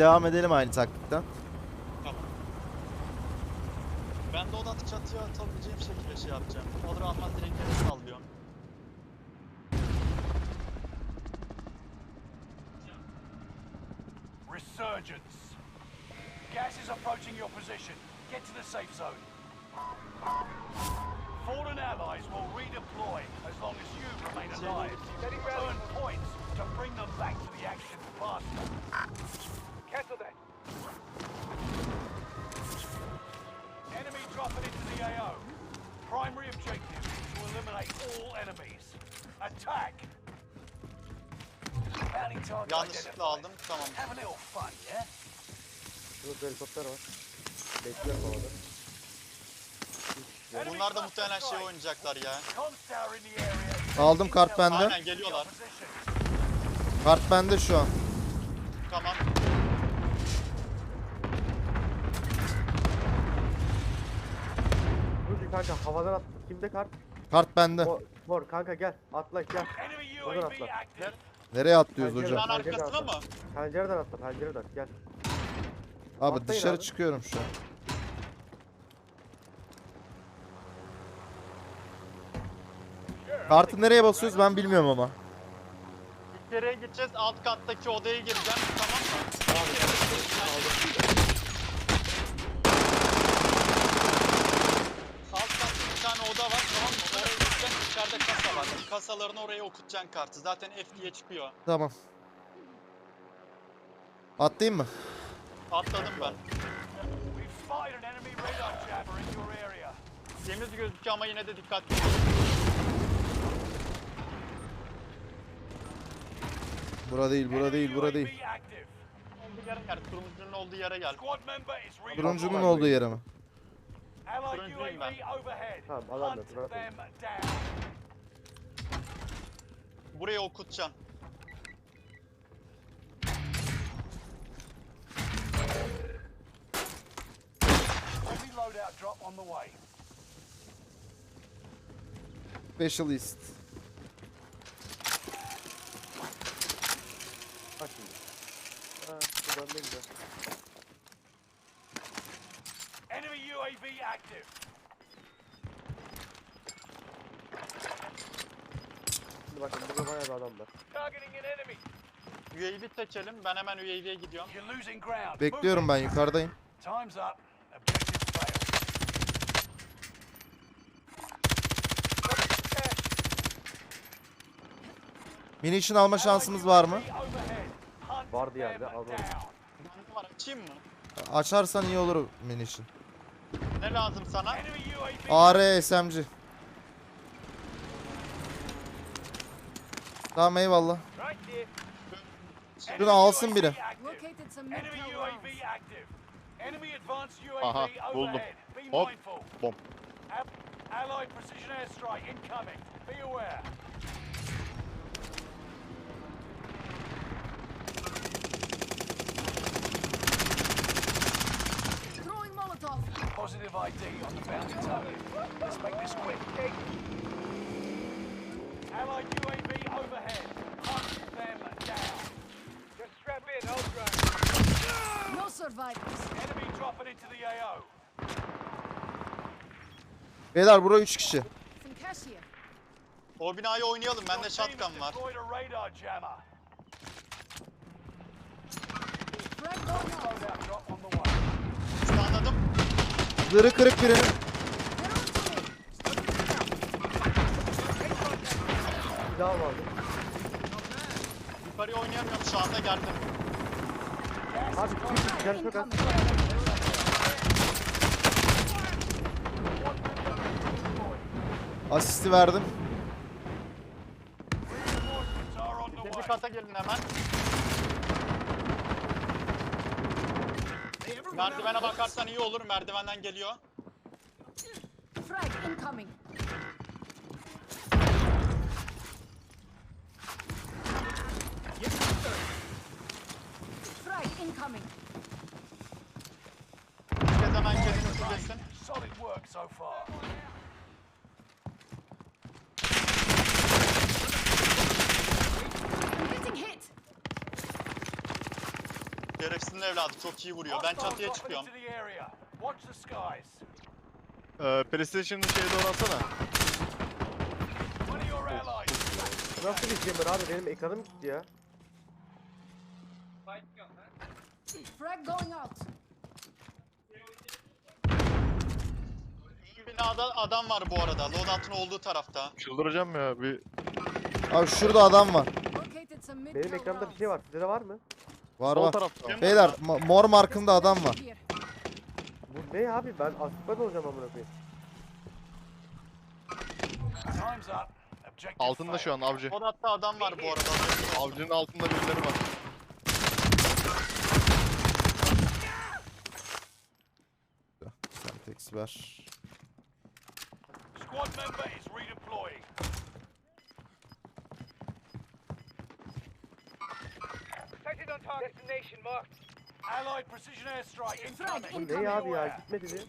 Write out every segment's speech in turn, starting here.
devam edelim aynı taktikten. Tamam. Ben de odan çatıya atabileceğim şekilde şey yapacağım. Alır almaz direkt yere sallıyorum. Resurgence. Gas is approaching your position. Get to the safe zone. Fallen allies will redeploy as long as you remain alive. Earn points to bring them back to the action faster. Cancel that. Enemy dropping into the AO. Primary objective is to eliminate all enemies. Attack! Bounty target Yanlışlıkla identified. aldım. Tamam. Have a little fun, yeah? Burada helikopter var. Bekliyorum havada. Bunlar da muhtemelen şey oynayacaklar ya. Aldım kart bende. Aynen geliyorlar. Kart bende şu an. Tamam. Dur kanka havadan at. Kimde kart? Kart bende. Mor, mor kanka gel. Atla gel. UAV atla. Nereye atlıyoruz Pencere- hocam? Binanın Pencere arkasına mı? atla. Pencereden atla pencereden gel. Abi atlayın dışarı abi. çıkıyorum şu an. Kartı nereye basıyoruz ben bilmiyorum ama. İçeriye gideceğiz. Alt kattaki odaya gireceğim. Tamam mı? Alt katta bir tane oda var tamam mı? Oraya gideceksin. İçeride kasa var. Kasalarını oraya okutacaksın kartı. Zaten F diye çıkıyor. Tamam. Atlayayım mı? Atladım ben. Temiz gözüküyor ama yine de dikkatli ol. Bura değil, bura değil, bura değil. Olduğu yere gel. Turuncunun olduğu yere gel. Turuncunun olduğu yere mi? Allied UAV overhead. Tamam, alan da, Hunt ol. them down. Buraya okutacaksın. Heavy loadout drop on the way. Specialist. Bak şimdi. Ha, buradan ne güzel. Enemy UAV active. Şimdi bakın burada bayağı bir adam var. Targeting an enemy. UAV seçelim. Ben hemen UAV'ye gidiyorum. You're losing ground. Bekliyorum ben yukarıdayım. Time's up. Objective failed. Munition alma şansımız var mı? Vardı yerde, aldım. Bende var. Açayım mı? Açarsan iyi olur munition. Ne lazım sana? AR SMG. Tamam eyvallah. Şunu alsın biri. Aha, buldum. Hop, bom. Al- Allied precision airstrike incoming. Be aware. Positive ID on the bounty target. Let's make this quick. Allied UAV overhead. Hunt them down. Just strap in, Ultra. No survivors. Enemy dropping into the AO. Beyler bura 3 kişi. O binayı oynayalım. Bende shotgun var. deployed a radar jammer. Frag going out. Loadout drop on the way. Anladım. Zırı kırık birinin. Bir daha vardı. Yukarıya oynayamıyorum şu anda geldim. Abi çık canı çok az. Asisti verdim. İkinci kata gelin hemen. Merdivene bakarsan iyi olur. Merdivenden geliyor. Frag incoming. Frag incoming. Herkes hemen kendini fullesin. Solid work so far. Şerefsizin evladı çok iyi vuruyor. Ben çatıya çıkıyorum. Ee, PlayStation'ın şeye doğru atsana. Nasıl bir jammer abi benim ekranım gitti ya. Frag going out. Binada adam var bu arada. Loadout'un olduğu tarafta. Çıldıracağım ya. Bir Abi şurada adam var. Located some mid Benim ekranda bir şey var. Sizde de var mı? Var sol var. tarafta. Beyler ma- mor markında adam var. Bu ne abi? Ben asıkmaz olacağım amına koyayım. Time's up. Objective Altında şu failed. an avcı. Loadout'ta adam var bu arada. Avcının altında birileri var. Semtex ver. Squad member is redeploying. Detected on target. Destination marked. Allied precision airstrike incoming. Bu ne abi ya? Gitmedi mi?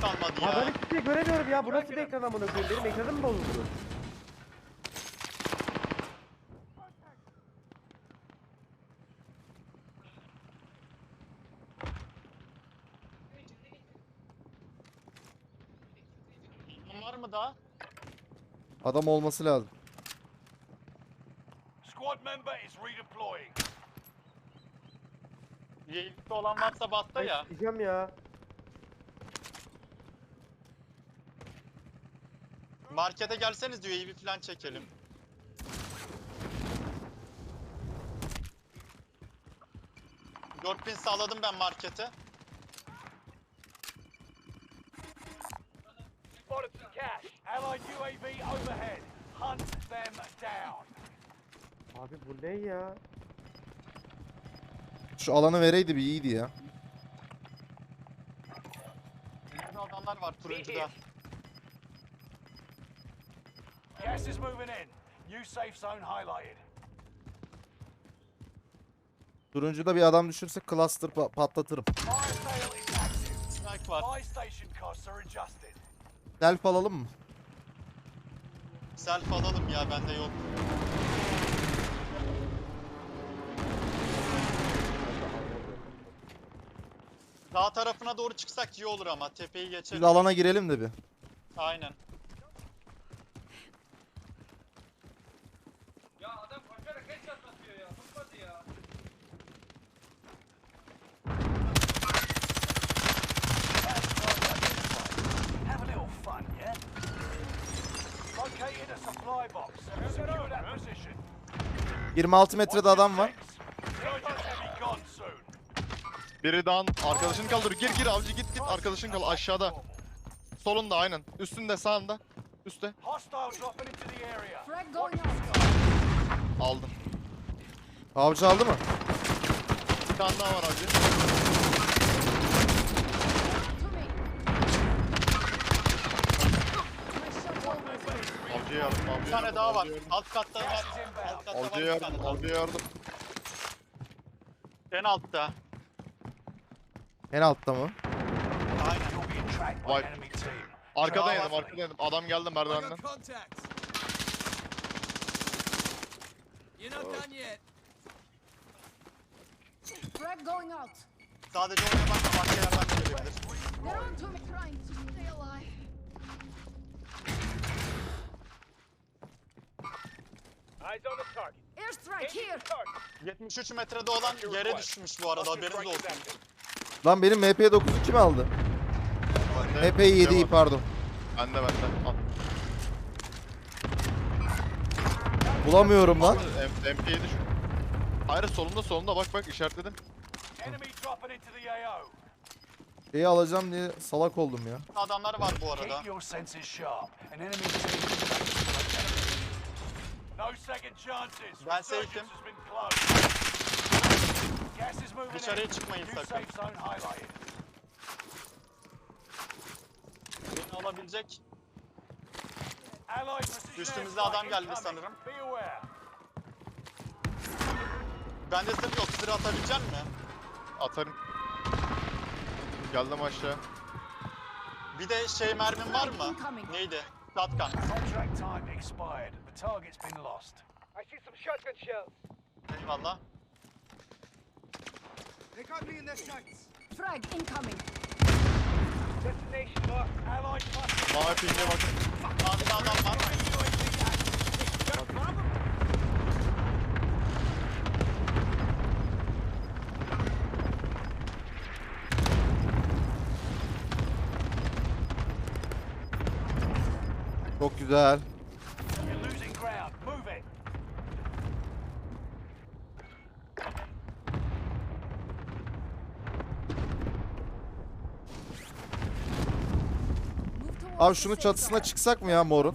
Kalmadı Ya ben ya. hiçbir şey göremiyorum ya. Bu nasıl bir ekran amına koyayım? Benim ekranım mı bozuldu? Adam var mı daha? Adam olması lazım. Squad member is redeploying. Yeğillikte olan varsa batta Ay ya. sikeceğim ya. Markete gelseniz diyor iyi bir falan çekelim. Dört bin sağladım ben markete. Spotted. Allied UAV overhead. Hunt them down. Abi bu ne ya? Şu alanı vereydi bir iyiydi ya. Önümde adamlar var turuncuda. Gas is moving in. New safe zone highlighted. Turuncuda bir adam düşürse cluster pa- patlatırım. Fire sale is active. Strike var. Buy station costs are adjusted. Self alalım mı? Self alalım ya bende yok. Dağ tarafına doğru çıksak iyi olur ama tepeyi Biz geçelim. alana girelim de bir. Aynen. Have a little fun, yeah? Located a supply box. Secure that position. 26 metrede adam var. Biri down. Arkadaşını kaldır. Gir gir avcı git git. Arkadaşın kal aşağıda. Solunda aynen. Üstünde sağında. Üste. Aldım. Avcı aldı mı? Bir tane daha var avcı. To me. My shot almost hit. Avcıya yardım. Bir tane daha var. Alt katta var. Alt katta var Avcıya bir tane yardım. daha. Avcıya yardım. En altta. En altta mı? Aynen. You're being tracked by Vay. enemy team. Arkadan yedim. Arkadan yedim. Adam geldi merdivenden. Frag going out. Sadece oraya bakma başka yerden de gelebilir. They're on to me. Trying to stay alive. Eyes on the target. Airstrike here. 73 metrede olan yere düşmüş bu arada haberiniz olsun. Lan benim MP9'u kim aldı? Bende MP7'yi şey var. pardon. Bende bende. Al. Bulamıyorum lan. M- MP7 şu. Hayır solunda solunda bak bak işaretledim. Enemy dropping into the AO. Şeyi alacağım diye salak oldum ya. Adamlar var bu arada. Keep your senses sharp. An enemy team. No second chances. Ben safe'im. Dışarıya çıkmayın New sakın. safe zone highlighted. Beni alabilecek. Üstümüzde adam geldi sanırım. Bende sırf yok. Sıra atabilecek mi? Atarım. Geldim aşağı. Bir de şey mermin var mı? Neydi? Shotgun. Contract time expired. The target's been lost. I see some shotgun shells. Eyvallah. Frag incoming. Destination marked. Allied cluster Mavi pinge bakın. Sağda adam var. Çok güzel. Abi safe çatısına çıksak mı ya morun?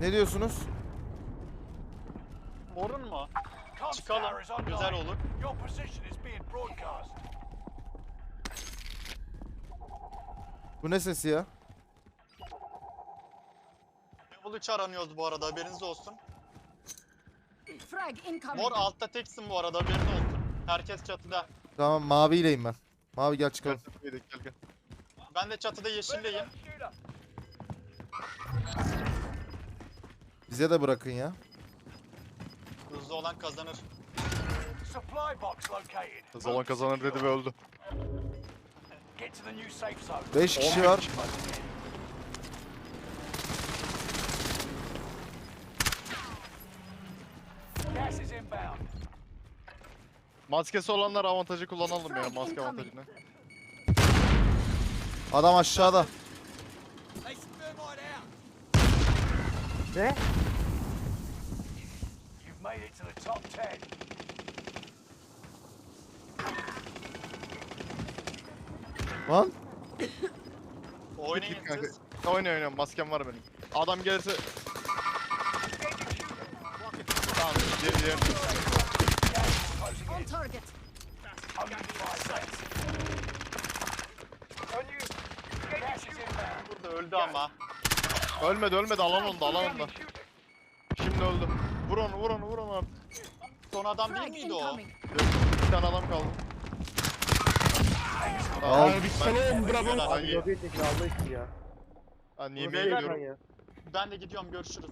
Ne diyorsunuz? Morun mu? Çıkalım. Güzel olur. Your position is being broadcast. Bu ne sesi ya? Level 3 aranıyoruz bu arada haberiniz olsun. Frag incoming. Mor altta teksin bu arada haberin olsun. Herkes çatıda. Tamam maviyleyim ben. Mavi gel çıkalım. Gel gel gel. Ben de çatıda yeşildeyim. Bize de bırakın ya. Hızlı olan kazanır. Supply box located. Zaman kazanır dedi ve öldü. Get to the new safe zone. 5 kişi var. Gas is inbound. Maskesi olanlar avantajı kullanalım ya maske avantajını. Adam aşağıda. Ne? Made it to the top 10. Lan. Oynayın Git kanka. siz. Oyna oyna maskem var benim. Adam gelirse... Tamam diğer. On target. Only five seconds. Gas is inbound. Burada öldü ama. Ölmedi ölmedi alan onda alan onda. Şimdi öldü. Vur onu vur onu vur onu artık. Son adam değil miydi o? Bir tane adam kaldı. Al. Bravo. Abi lobiye Allah ya. Ha niye mi yakan gidiyorum? ya. Ben de gidiyorum görüşürüz.